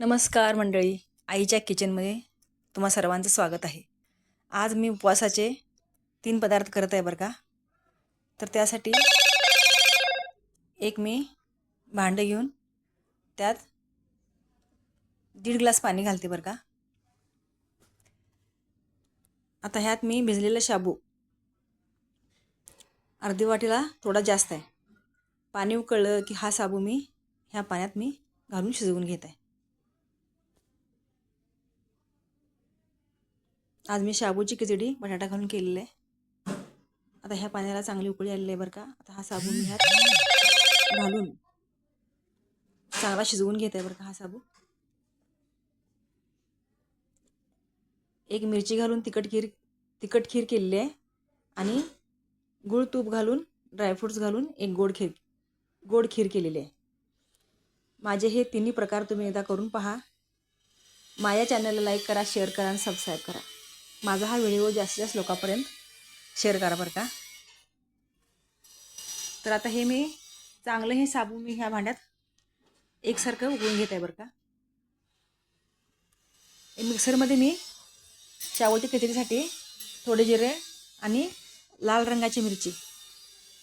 नमस्कार मंडळी. आईच्या किचनमध्ये तुम्हा सर्वांचं स्वागत आहे. आज मी उपवासाचे तीन पदार्थ करत आहे बरं का? तर त्यासाठी एक मी भांडं घेऊन त्यात दीड ग्लास पाणी घालते बरं का? आता ह्यात मी भिजलेलं शाबू. अर्धी वाटीला थोडा जास्त आहे. पाणी उकळलं की हा साबू मी ह्या पाण्यात मी घालून शिजवून घेत आहे. आज मी शाबूची खिचडी बटाटा घालून केलेली आहे. आता ह्या पाण्याला चांगली उकळी आलेली आहे बरं का. आता हा साबू मी ह्यात घालून चांगला शिजवून घेत आहे बरं का हा साबू. एक मिरची घालून तिखट खीर तिखट खीर केलेली आहे. आणि गुळ तूप घालून ड्रायफ्रूट्स घालून एक गोड खीर गोड खीर केलेली आहे. माझे हे तिन्ही प्रकार तुम्ही एकदा करून पहा. माझ्या चॅनलला लाईक करा शेअर करा आणि सबस्क्राईब करा. माझा हा व्हिडिओ जास्तीत जास्त लोकांपर्यंत शेअर करा बरं का. तर आता हे मी चांगलं हे साबू मी ह्या भांड्यात एकसारखं उकळून घेत आहे बरं का. मिक्सरमध्ये मी शावूच्या खिचडीसाठी थोडे जिरे आणि लाल रंगाची मिरची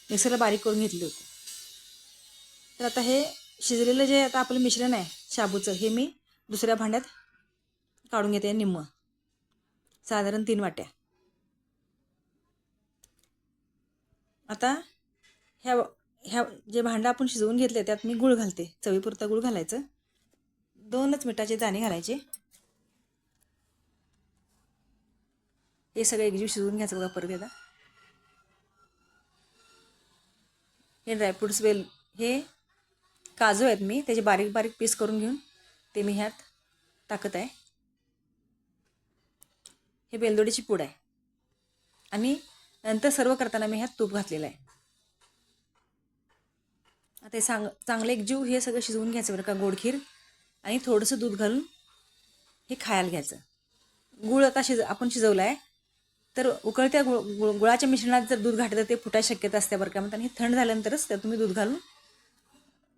मिक्सरला बारीक करून घेतली होती. तर आता हे शिजलेलं जे आता आपलं मिश्रण आहे शाबूचं हे मी दुसऱ्या भांड्यात काढून घेते निम्मं. साधारण तीन वाट्या. आता ह्या ह्या जे भांडं आपण शिजवून घेतले त्यात मी गुळ घालते. चवीपुरता गुळ घालायचं. दोनच मिठाचे दाणे घालायचे. हे सगळं एकजीव शिजवून घ्यायचं बघा परत एकदा. हे ड्रायफ्रूट्स वेल हे काजू आहेत मी. त्याचे बारीक बारीक पीस करून घेऊन ते मी ह्यात टाकत आहे. हे बेलदोडीची पूड आहे. आणि नंतर सर्व करताना मी ह्यात तूप घातलेलं आहे. आता हे सांग चांगलं एक जीव हे सगळं शिजवून घ्यायचं बरं का गोडखीर आणि थोडंसं दूध घालून हे खायला घ्यायचं. गुळ आता शिज आपण शिजवलं आहे तर उकळत्या गुळ गुळ गुळाच्या मिश्रणात जर दूध घातलं तर ते फुटायची शक्यता असते बरं का म्हणतात हे थंड झाल्यानंतरच त्यात तुम्ही दूध घालून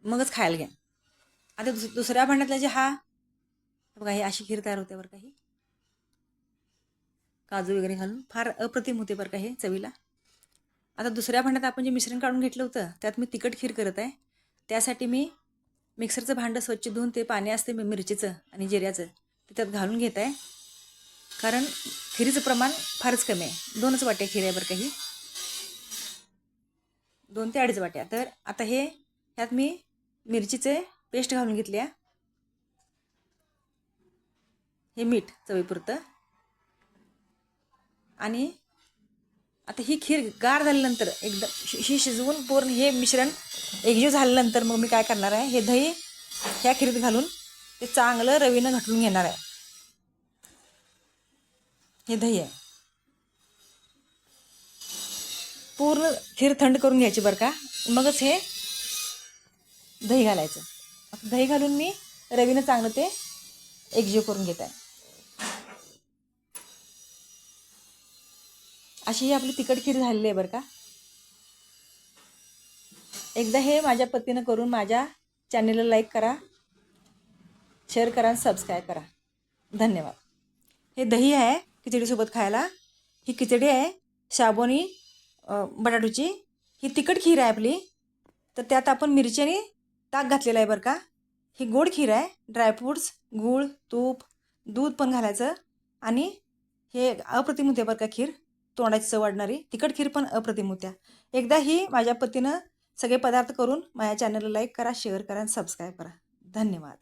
मगच खायला घ्या. आता दुस दुसऱ्या भांड्यातला जे हा बघा ही अशी खीर तयार होते बरं का ही. काजू वगैरे घालून. फार अप्रतिम होते बरं का हे चवीला. आता दुसऱ्या भांड्यात आपण जे मिश्रण काढून घेतलं होतं त्यात मी तिखट खीर करत आहे. त्यासाठी मी मिक्सरचं भांडं स्वच्छ धुवून ते पाणी असते मी मिरचीचं आणि जिऱ्याचं ते त्यात घालून घेत आहे. कारण खिरीचं प्रमाण फारच कमी आहे. दोनच वाट्या खीर आहे बरं काही दोन ते अडीच वाट्या. तर आता हे ह्यात मी मिरचीचे पेस्ट घालून घेतल्या. हे मीठ चवीपुरतं. आणि आता ही खीर गार झाल्यानंतर एकदम ही शिजवून पूर्ण हे मिश्रण एकजीव झाल्यानंतर मग मी काय करणार आहे? हे दही ह्या खिरीत घालून ते चांगलं रवीनं घटलून घेणार आहे. हे दही आहे. पूर्ण खीर थंड करून घ्यायची बरं का? मगच हे दही घालायचं. दही घालून मी रवीनं चांगलं ते एकजीव करून घेत आहे. अशी ही आपली तिखट खीर झालेली आहे बरं का. एकदा हे माझ्या पतीनं करून माझ्या चॅनेलला लाईक करा. शेअर करा आणि सबस्क्राईब करा. धन्यवाद. हे दही आहे खिचडीसोबत खायला. ही खिचडी आहे शाबोनी बटाटूची. ही तिखट खीर आहे आपली. तर त्यात आपण मिरच्याने ताक घातलेलं आहे बरं का. ही गोड खीर आहे. ड्रायफ्रूट्स गूळ तूप दूध पण घालायचं. आणि हे अप्रतिम होते बरं का खीर. तोंडाची चव वाढणारी तिखट खीर पण अप्रतिम होत्या. एकदा ही माझ्या पतीनं सगळे पदार्थ करून माझ्या चॅनलला लाईक करा शेअर करा आणि सबस्क्राईब करा. धन्यवाद.